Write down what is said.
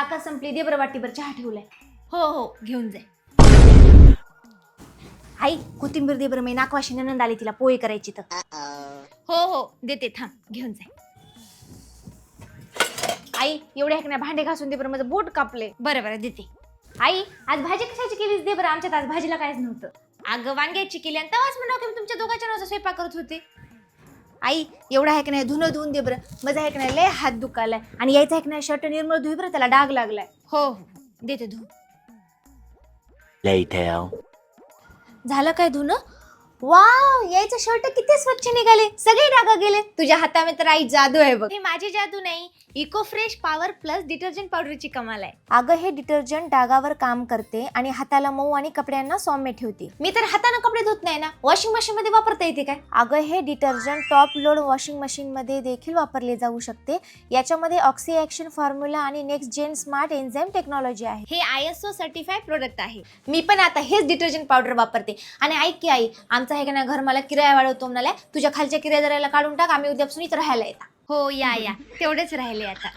साखर संपली दे बरं वाटीभर चहा ठेवलाय. हो हो घेऊन जाय. आई कोथिंबीर दे बरं मी नाकवाशी नंद आली तिला पोहे करायची तर. हो हो देते थांब घेऊन जाय. आई एवढ्या नाही भांडे घासून दे बरं माझं बोट कापले बरं बरं देते. आई आज भाजी कशाची केलीस? दे बरं आमच्यात आज भाजीला काहीच नव्हतं. अगं वांग्याची केली आणि तेव्हाच म्हणा की मी तुमच्या दोघांच्या नावाचा स्वयंपाक करत होते. आई एवढा आहे की नाही? धुणं धुवून दे बरं. माझा आहे की नाही? लय हात दुखालाय आणि यायचा आहे की नाही? शर्ट निर्मळ धुई बरं त्याला डाग लागलाय. हो हो. देते धू Later. झालं काय धुणं? वाव यायचं शर्ट किती स्वच्छ निघाले. सगळे डाग गेले. तुझ्या हातामध्ये तर आई जादू आहे बघ. हे माझी जादू नाही eco fresh power plus detergent पावडरची कमाल आहे. अगं हे डिटर्जंट डागावर काम करते आणि हाताला मऊ आणि कपड्यांना सौम्य ठेवते. मी तर हाताने कपडे धुत नाही ना वॉशिंग मशीन मध्ये वापरता येते काय? अगं हे detergent top load washing machine मध्ये देखील वापरले जाऊ शकते. याच्यामध्ये ऑक्सी ऍक्शन फॉर्म्युला आणि next gen smart enzyme technology आहे. हे I S O certified product आहे. मी पण आता हेच डिटर्जंट पावडर वापरते. आणि ऐक की आई आमचा हे का नाही? घर मला किराया वाढवतो म्हणाला तुझ्या खालच्या किरायदाराला काढून टाक आम्ही उद्यापासून इथं राहायला येतात हो या या. तेवढेच राहिले आता.